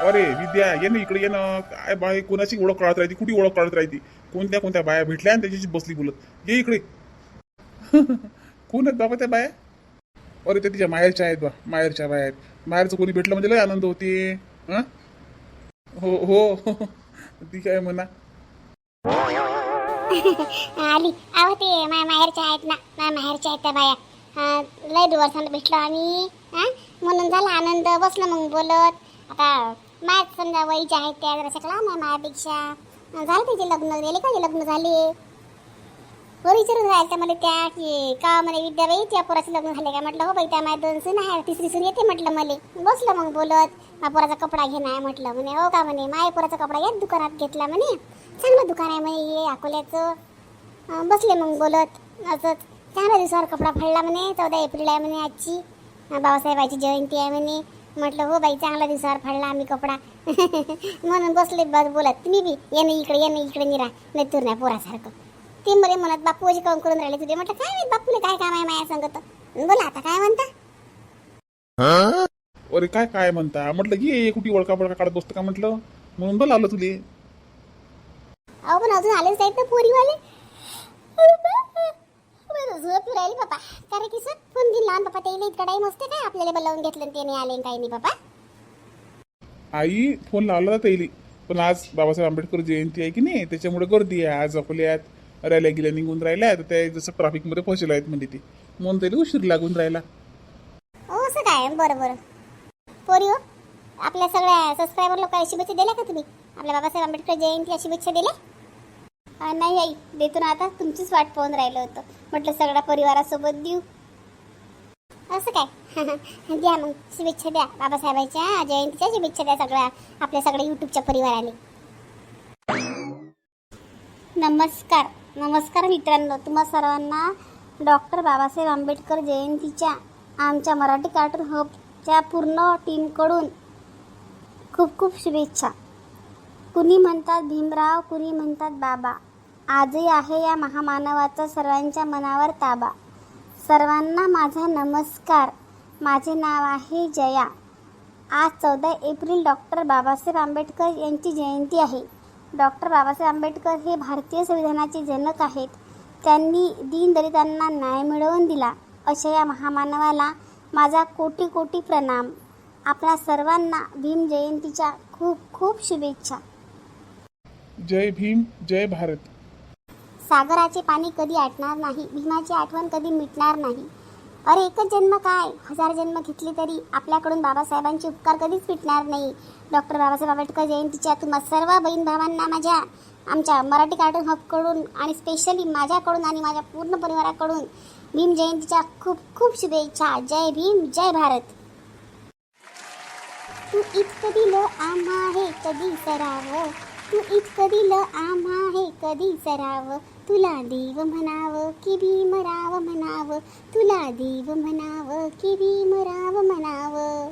अरे विद्या ये ना इकडे ये ना. काय बाय कोणाची ओळख काढत राहते कुठे ओळख काढत राहते कोणत्या कोणत्या बाया भेटल्या आणि त्याच्याशी बसली बोलत? ये इकडे. कोण आहेत बाबा त्या बाया? अरे ते तिच्या माहेरच्या आहेत बा. माहेरच्या बाया आहेत. माहेरचं कोणी भेटलं म्हणजे लय आनंद होते. हं? हो हो. ती काय म्हणा? आली. ते माझ्या माहेरच्या आहेत ना. माझ्या माहेरच्या आहेत त्या बाया. हा, लय दिवसांना भेटलो आम्ही. म्हणून झाला आनंद. बसलो मग बोलत. आता माझ्या समजा वयच्या आहेत त्या जरा शकला नाही माझ्यापेक्षा झालं त्याचे लग्न. गेले का लग्न झाले? हो विचारून तर मला त्या की का म्हणे विद्याबाई त्या पोराचे लग्न झाले काय म्हटलं हो बाई त्या माझ्या दोन सून आहे तिसरी सून येते म्हटलं मला. बसलं मग बोलत. मा पोराचा कपडा घेणं आहे म्हटलं म्हणे. हो का? म्हणे. माय पोराचा कपडा याच दुकानात घेतला म्हणे. चांगलं दुकान आहे म्हणे हे अकोल्याचं. बसले मग बोलत. असंच चांगल्या दिवसावर कपडा फाडला म्हणे. चौदा एप्रिल आहे म्हणे आजची. बाबासाहेबाची जयंती आहे म्हणे. म्हटलं हो बाई चांगल्या दिवसावर फाडला आम्ही कपडा. म्हणून बसले बस बोलत तुम्ही बी ये ना इकडे ये ना इकडे निरा नाही तूर नाही पोरासारखं. ते मरे म्हणत बापू अशी काऊन करून राहिले तुझे? म्हटलं काय माहीत बापूले काय काम आहे माया सांगत? बोला आता काय म्हणता? अरे काय काय म्हणता? म्हटलं ये कुठे ओळखा बळका काढत बसतं का? म्हटलं. म्हणून बोला आलं तुले. अहो पण अजून आलेच नाहीत ना पोरीवाले. झोप राहिली कारण की सर फोन दिला लहान बापा त्याला इतका टाईम असते काय? आपल्याला बोलावून घेतलं ते नाही आले काही नाही बापा आई फोन लावला येईल पण आज बाबासाहेब आंबेडकर जयंती आहे की नाही? त्याच्यामुळे गर्दी आहे. आज अकोल्यात रॅल्या गेल्या निघून राहिल्या तर त्या जसं ट्रॅफिकमध्ये फसले आहेत म्हणजे ते. म्हणून त्याला उशीर लागून राहिला. हो असं काय? बरं बरं. पोरी हो आपल्या सगळ्या सबस्क्रायबर लोकांना शुभेच्छा दिल्या का तुम्ही? आपल्या बाबासाहेब आंबेडकर जयंतीला शुभेच्छा दिल्या? नाही आई देतो ना आता. तुमचीच वाट पाहून राहिलं होतं. म्हटलं सगळ्या परिवारासोबत देऊ. असं काय? द्या मग शुभेच्छा द्या बाबासाहेबांच्या जयंतीच्या शुभेच्छा द्या सगळ्या आपल्या सगळ्या युट्यूबच्या परिवाराने. नमस्कार. नमस्कार मित्रांनो तुम्हा सर्वांना डॉक्टर बाबासाहेब आंबेडकर जयंतीच्या आमच्या मराठी कार्टून हबच्या पूर्ण टीमकडून खूप खूप शुभेच्छा. कुणी म्हणतात भीमराव कुणी म्हणतात बाबा. आजही आहे या महामानवाचा सर्वांच्या मनावर ताबा. सर्वांना माझा नमस्कार. माझे नाव आहे जया. आज चौदा एप्रिल डॉक्टर बाबासाहेब आंबेडकर यांची जयंती आहे. डॉक्टर बाबासाहेब आंबेडकर हे भारतीय संविधानाचे जनक आहेत. त्यांनी दीनदलितांना न्याय मिळवून दिला. अशा या महामानवाला माझा कोटी कोटी प्रणाम. आपल्या सर्वांना भीम जयंतीच्या खूप खूप शुभेच्छा. जय भीम जय भारत. सागराचे पाणी कधी आटणार नाही भीमाची आठवण कधी मिटणार नाही. अरे एकच जन्म काय? हजार जन्म घेतले तरी आपल्याकडून बाबासाहेबांचे उपकार कधीच मिटणार नाही. डॉक्टर बाबासाहेब आंबेडकर जयंतीच्या तुम्हा सर्व बहीण भावांना माझ्या आमच्या मराठी कार्टून हबकडून आणि स्पेशली माझ्याकडून आणि माझ्या पूर्ण परिवाराकडून भीम जयंतीच्या खूप खूप शुभेच्छा. जय भीम जय भारत. तू इतकं दिलं आम्हा हे कधी सरावं? तू इतकं दिलं आम्हा हे कधी सराव? तुला देव म्हणावं की भीमराव म्हणावं? तुला देव म्हणावं की भीमराव म्हणावं?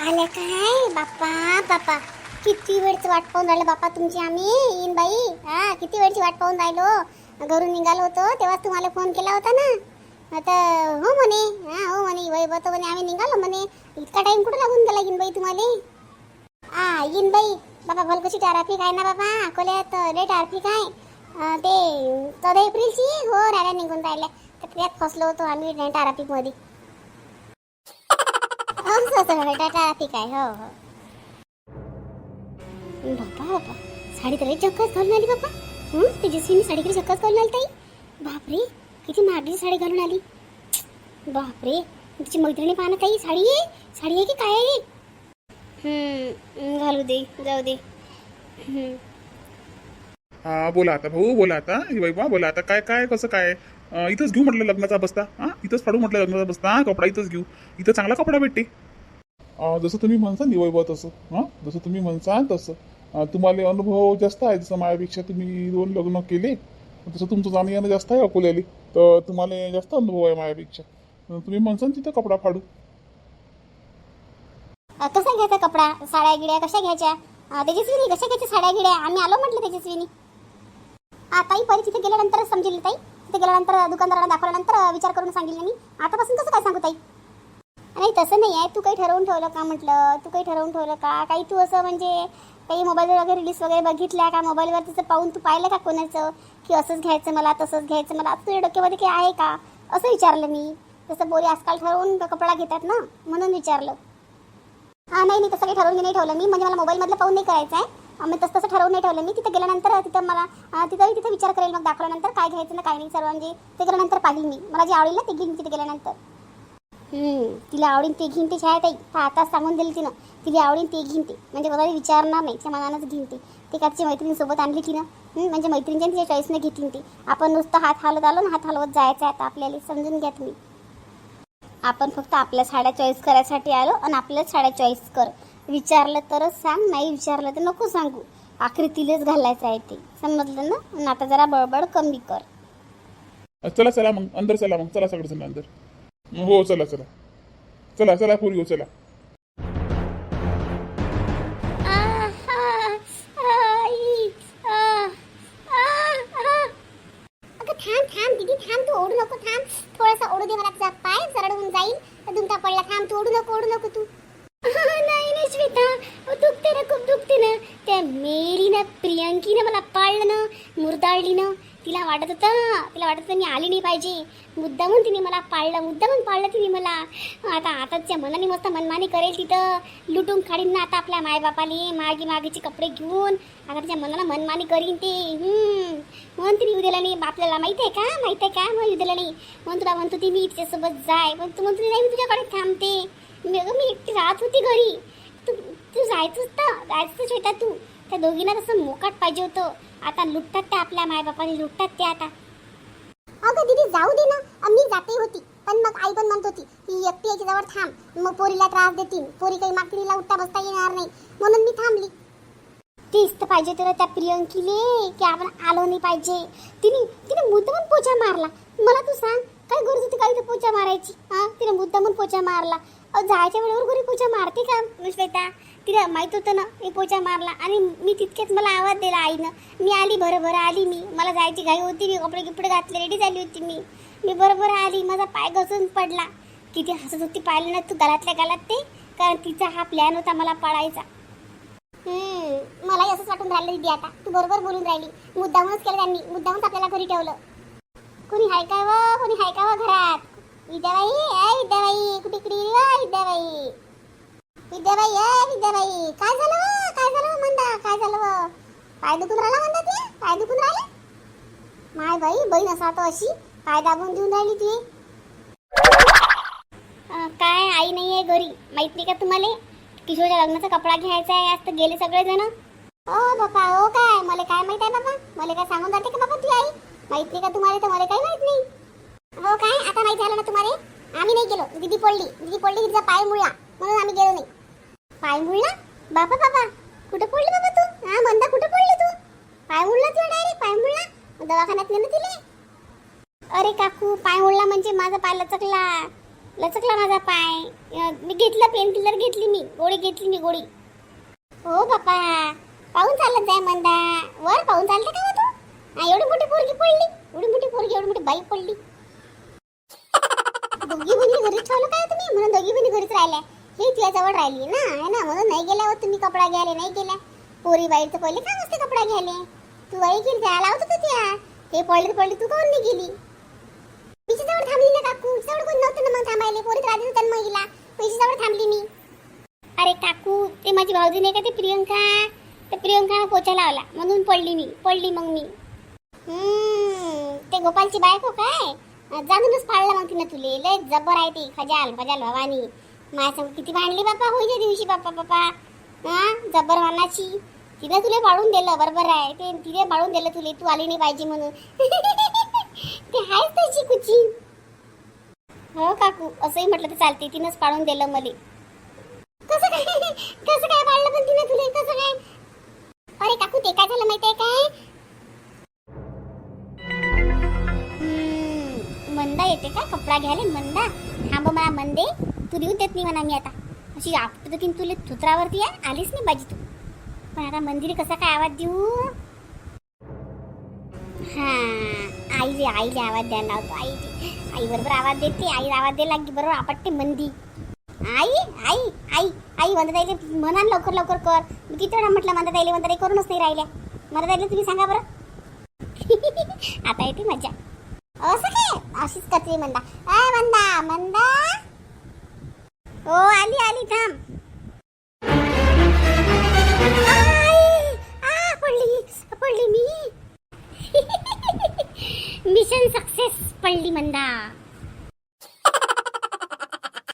आलं काय? बाप्पा बाप्पा. किती वेळची वाट पाहून राहिलो बाप्पा तुमची आम्ही येईन बाई हा किती वेळची वाट पाहून राहिलो? घरून निघालो होतो तेव्हाच तुम्हाला फोन केला होता ना? आता हो म्हणे हा हो म्हणे वैभव तर म्हणे आम्ही निघालो म्हणे. इतका टाइम कुठं लागून गेला येईन बाई तुम्हाला? हा येईन बाई. बाबा भलकशी ट्रॅफिक आहे ना बाबा? अकोल्यात लय ट्रॅफिक आहे ते चौदा एप्रिलची? हो राहिल्या निघून राहिल्या. तर त्यात फसलो होतो आम्ही ट्रॅफिकमध्ये मध्ये ट्रॅफिक आहे हो हो, हो, हो, हो बापा बापा साडी तर चक्कच घालून आली बापा हं? तेजस्वीनी साडी तरी चक्कच घालून आली ताई? बापरे किती महागडी साडी घालून आली. बापरे तुझी मैत्रिणी पाहणं ताई साडी. आहे साडी आहे की काय आहे? घालू दे जाऊ दे. हा बोला आता भाऊ बोला आता. हे बाई बा बोला आता. काय काय कसं काय? इथंच घेऊ म्हटलं लग्नाचा बस्ता. हा इथंच फाडू म्हटलं लग्नाचा बस्ता. कपडा इथंच घेऊ. इथं चांगला कपडा भेटते. जसं तुम्ही म्हणसा नि वैभव तसं. हां जसं तुम्ही म्हणसा तसं. तुम्हाला अनुभव जास्त आहे जसं माझ्यापेक्षा तुम्ही दोन लग्न केले तसं तुमचं जाणं येणं जास्त आहे अकोल्याली. तर तुम्हाला जास्त अनुभव आहे माझ्यापेक्षा. तुम्ही म्हणसा ना तिथं कपडा फाडू. कसा घ्यायचा कपडा? साड्या गिड्या कशा घ्यायच्या? अ, तेजस्विनी कशा घ्यायच्या साड्या गिड्या? आम्ही आलो म्हटलं तेजस्विनी. ताई पहिले तिथे गेल्यानंतरच समजेल ताई. तिथे गेल्यानंतर दुकानदाराला दाखवल्यानंतर विचार करून सांगेल मी. आतापासून कसं काय सांगू ताई? नाही तसं नाही आहे. तू काही ठरवून ठेवलं का म्हटलं? तू काही ठरवून ठेवलं का? काही तू असं म्हणजे काही मोबाईलवर वगैरे रिलीज वगैरे बघितल्या का? मोबाईलवर तिचं पाहून तू पाहिलं का कोणाचं? की असंच घ्यायचं मला तसंच घ्यायचं मला. तुझ्या डोक्यामध्ये काही आहे का? असं विचारलं मी. तसं बोरी आजकाल ठरवून कपडा घेतात ना? म्हणून विचारलं. हा नाही नाही तसं काही ठरवून नाही ठेवलं मी म्हणजे मला मोबाईलमधलं पाहून नाही करायचं आहे. अं, मी तसं तसं ठरवून नाही ठेवलं. मी तिथं गेल्यानंतर तिथं मला तिथंही तिथं विचार करेल मग दाखवल्यानंतर काय घ्यायचं ना काय नाही. सर्व म्हणजे ते गेल्यानंतर पाहिली मी. मला जे आवडेल ना ते घेईन तिथे गेल्यानंतर. तिला आवडीन ते घेईन ते शाळेत ताई आताच सांगून दिली तिनं. तिला आवडीन ते घेईन ते. म्हणजे कोणाला विचारणार नाही. त्या मनानंच घेईन ते. ते का तिच्या मैत्रिणीसोबत आणली तिनं. म्हणजे मैत्रिणीच्या तिच्या चॉईसने घेतीन ती. आपण नुसतं हात हालत आलो ना हात हलवत जायचं आहे आता आपल्याला. समजून घ्या तुम्ही. आपण फक्त आपल्या साड्या चॉईस करायसाठी आलो आणि आपल्याच साड्या चॉईस कर. विचारलं तरच सांग नाही विचारलं तर नको सांगू. आखरी घालायचं आहे ते. समजलं ना? आणि आता जरा बडबड कमी कर. चला चला मग. अंदर चला मग. चला सगळं अंदर. हो चला चला. चला चला पुरी हो चला. थांब तोडू नको ओढू नको तू. नाही नाही श्वेता. दुखते ना खूप दुखते ना. त्या मेरीनं प्रियांकीनं मला पाळलं ना मुरदाळली ना तिला वाटत होतं तिला वाटत होतं मी आली नाही पाहिजे. मुद्दामून तिने मला पाळलं मुद्दामून पाळलं तिने मला. आता आताच्या मनाने मस्त मनमानी करेल तिथं. लुटून काढीन ना आता आपल्या मायबापाले मागे मागेचे कपडे घेऊन. आता तिच्या मनाला मनमानी करीन ते. म्हणून तिने उद्याला नाही आपल्याला माहिती आहे का? माहिती आहे का? मग उद्याला नाही. म्हणून तुला म्हणतो ती मी तिच्यासोबत जाय. पण तू म्हणतो नाही मी तुझ्याकडे थांबते. मी अगं मी एकटी राहत होती घरी. तू तू जायचंच तर. जायचं होता तू. त्या दोघींना तसं मोकाट पाहिजे होतं. आता लुटतात त्या आपल्या मायबापाने लुटतात ते आता. अगं दीदी जाऊ दे ना. मी जाते होती. पण मग आई पण म्हणत होती की एकटी याच्या जवळ थांब. मग पोरीला त्रास देतील. पोरी काही तिला उठता बसता येणार नाही. म्हणून मी थांबली. तेच तर पाहिजे तुला त्या प्रियंकीले की आपण आलो नाही पाहिजे. तिने तिने मुद्दामून पोचा मारला. मला तू सांग काय गरज होती काही पोचा मारायची? हा तिने मुद्दामून पोचा मारला. जायच्या वेळेवर घरी पोचा मारते का? श्वेता तिला माहीत होतं ना मी पोचा मारला आणि मी तितकेच मला आवाज दिला आईनं. मी आली बरोबर आली मी. मला जायची घाई होती मी कपडे गिपडे घातले रेडी झाली होती मी. मी बरोबर आली माझा पाय घसरून पडला. किती हसत होती पाहिलं ना तू गलातल्या गलात ते? कारण तिचा हा प्लॅन होता मला पाळायचा. मलाही असंच वाटून राहिलं दीदी आता. तू बरोबर बोलून राहिली. मुद्दामूनच केलं त्यांनी. मुद्दामूनच आपल्याला घरी ठेवलं. कोणी हाय कोणी हाय घरात? विद्याबाई ए विद्याबाई कुठे इकडे विद्याबाई विद्याबाई ए विद्याबाई काय झालं व? काय झालं व काय झालं व? पाय दुखून राहिला म्हणता ते पाय दुखून राहिले? माय बाई बहीण असा तो अशी पाय दाबून देऊन राहिली ती अं, काय आई नाही आहे घरी? माहीत नाही का तुम्हाला? किशोरच्या लग्नाचा कपडा घ्यायचा आहे आज तर गेले सगळेजण. ओ बापा हो काय? मला काय माहीत आहे बाबा मला काय सांगून जाते का बाबा ती आई? माहीत नाही का तुम्हाला तर मला काही माहीत नाही. हो काय? आता माहीत झालं ना तुम्हाला? आम्ही नाही गेलो. दिदी पडली. दिदी पडली तिचा पाय मुळला म्हणून आम्ही गेलो नाही. पाय मुळला? बापा बापा कुठं पडलं बाबा तू? हा मंदा कुठं पडलं तू? पाय मुळला तुला डायरेक्ट पाय मुळला? दवाखान्यात नेलं तिले? अरे काकू पाय उडला म्हणजे माझा पाय लचकला. लचकला माझा पाय. मी घेतला पेन किलर घेतली मी. गोळी घेतली मी गोळी. हो बापा. पाहून चालत जाय मंदा. वर पाहून चालते का तू? हा, एवढी मोठी पोरगी पडली. एवढी मोठी पोरगी एवढी मोठी बाई पडली. दोघी बहिणी घरीच ठेवलं काय तुम्ही? म्हणून दोघी बहिणी घरीच राहिल्या. हे तुझ्याजवळ राहिली ना है ना? म्हणून नाही गेल्या होत तुम्ही कपडा घ्यायला नाही गेल्या. पोरी बाईचं पहिले काय नसते कपडा घ्यायला. तू बाई गेली जायला लावत होती त्या. हे पडले पडली पडले तू काऊन नाही गेली तिच्या जवळ थांबली ना काकू जवळ कोण नव्हतं ना मग थांबायला. पोरीत राहते होत्या ना महिला. पैसे जवळ थांबली मी. अरे काकू ते माझी भाऊजी नाही का ते प्रियंका? तर प्रियंकानं पोचा लावला म्हणून पडली मी पडली मग मी. ते गोपालची बायको काय? जाणूनच पाळला मग तिनं तुले. लय जबर आहे ती खजाल खजाल भवानी. माझ्या किती भांडली बापा? होईच्या दिवशी बाप्पा बाप्पा हा? जबर वानाची तिने तुले पाळून दिलं बरोबर आहे. ते तिने पाळून दिलं तुले. तू आली नाही पाहिजे म्हणून. ते आहेच त्याची कुची. हो काकू. असंही म्हटलं तर चालते तिनंच पाळून दिलं मले. कसं काय? कसं काय पाळलं पण तिने तुले? कसं काय? अरे काकू ते काय झालं माहितीये काय? हम्म, मंदा येते का? कपडा घ्यायला? मंदा? थांब मला मंदे. तू लिहून देत नाही म्हणा मी आता. अशी आपलं तुला थुत्रावरती आहे आलीच नाही बाजी तू. पण आता मंदिर कसा काय आवाज देऊ? हा आईले आईले आवाज द्यायला लावतो आई आई बरोबर आवाज देते आई आवाज द्यायला की बरोबर आपटते मंदी. आई आई आई आई म्हणत आईले म्हणा लवकर लवकर कर. मी किती वेळा म्हटलं म्हणत आईले म्हणत करूनच नाही राहिल्या. म्हणत आईले तुम्ही सांगा बरं. आता येते मजा असं काय? अशीच कचरी म्हणता आय म्हणता म्हणता हो आली आली थांब. पडली पडली मी. मिशन सक्सेस पडली मंदा.